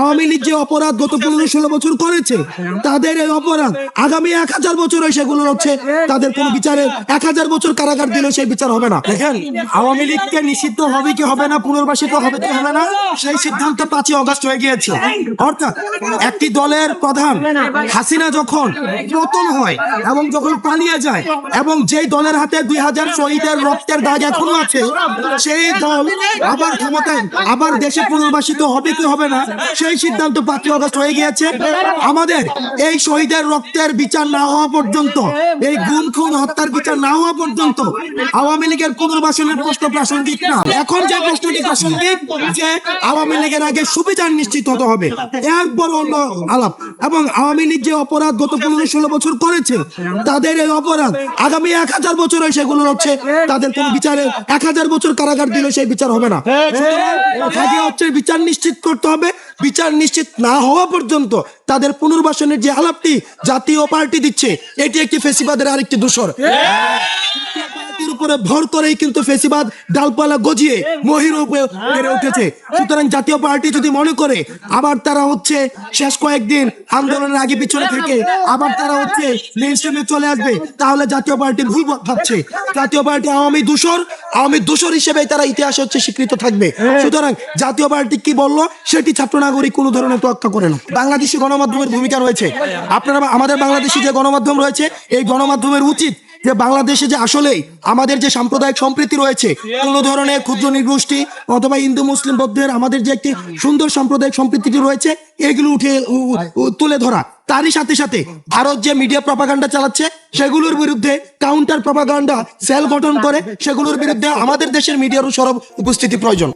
আওয়ামী লীগ যে অপরাধ গত পনেরো ষোলো বছর করেছে, তাদের এই অপরাধ আগামী এক হাজার বছরে সেগুলো হচ্ছে, তাদের কোনো বিচারে এক হাজার বছর কারাগার দিলেও সেই বিচার হবে না। দেখেন, আওয়ামী লীগকে নিষিদ্ধ হবে কি হবে না, পুনর্বাসিত হবে কি হবে না, সেই সিদ্ধান্ত পাঁচই অগস্ট হয়ে গিয়েছে। অর্থাৎ একটি দলের প্রধান হাসিনা যখন পতন হয় এবং যখন পালিয়ে যায়, এবং যেই দলের হাতে দুই হাজার শহীদের রক্তের দাগ এখনও আছে, সেই দল আবার ক্ষমতায়, আবার দেশে পুনর্বাসিত হবে কি হবে না সেই সিদ্ধান্ত পাঁচই অগস্ট হয়ে গিয়েছে। আমাদের এই শহীদের রক্তের বিচার না হওয়া পর্যন্ত, এই গুম, খুন, হত্যার বিচার না হওয়া পর্যন্ত আওয়ামী লীগের পুনর্বাসনের প্রশ্ন প্রাসঙ্গিক না। এখন যে প্রশ্নটি প্রাসঙ্গিক, যে আওয়ামী লীগের আগে সুবিচার নিশ্চিত হতে হবে, এরপর অন্য আলাপ। এবং আওয়ামী লীগ যে অপরাধ গত পনেরো ষোলো বছর করেছে, তাদের এই অপরাধ আগামী এক হাজার বছরে সেগুলো হচ্ছে, তাদের কোন বিচারে এক হাজার বছর কারাগার দিলে সেই বিচার হবে না। হচ্ছে বিচার নিশ্চিত করতে হবে বিচার নিশ্চিত না হওয়া পর্যন্ত তাদের পুনর্বাসনের যে আলাপটি জাতীয় পার্টি দিচ্ছে, এটি একটি ফেসিবাদের আরেকটি দূষর উপরে ভর করেই কিন্তু ফেসিবাদ ডালপালা গজিয়ে মহির উপরে বেড়ে উঠেছে। সুতরাং জাতীয় পার্টি যদি মনে করে, আবার তারা হচ্ছে শেষ কয়েকদিন আন্দোলনের আগে পিছনে থেকে, আবার তারা হচ্ছে মেনস্ট্রিমে চলে আসবে, তাহলে জাতীয় পার্টি ভুল ভাবছে। জাতীয় পার্টি আওয়ামী দূষর আওয়ামী দূষর হিসেবে তারা ইতিহাসে হচ্ছে স্বীকৃত থাকবে। সুতরাং জাতীয় পার্টি কি বলল, সেটি ছাত্র নাগরিক কোনো ধরনের তোয়াক্কা করে না। বাংলাদেশি গণমাধ্যমের ভূমিকা রয়েছে। আপনারা, আমাদের বাংলাদেশি যে গণমাধ্যম রয়েছে, এই গণমাধ্যমের উচিত যে বাংলাদেশে যে আসলেই আমাদের যে সাম্প্রদায়িক সম্প্রীতি রয়েছে কোনো ধরনের ক্ষুদ্র নিগোষ্ঠী অথবা হিন্দু, মুসলিম বৌদ্ধের আমাদের যে একটি সুন্দর সাম্প্রদায়িক সম্প্রীতিটি রয়েছে, এগুলো উঠে তুলে ধরা। তারই সাথে সাথে ভারত যে মিডিয়া প্রপাগান্ডা চালাচ্ছে, সেগুলোর বিরুদ্ধে কাউন্টার প্রপাগান্ডা সেল গঠন করে, সেগুলোর বিরুদ্ধে আমাদের দেশের মিডিয়ারও সরব উপস্থিতি প্রয়োজন।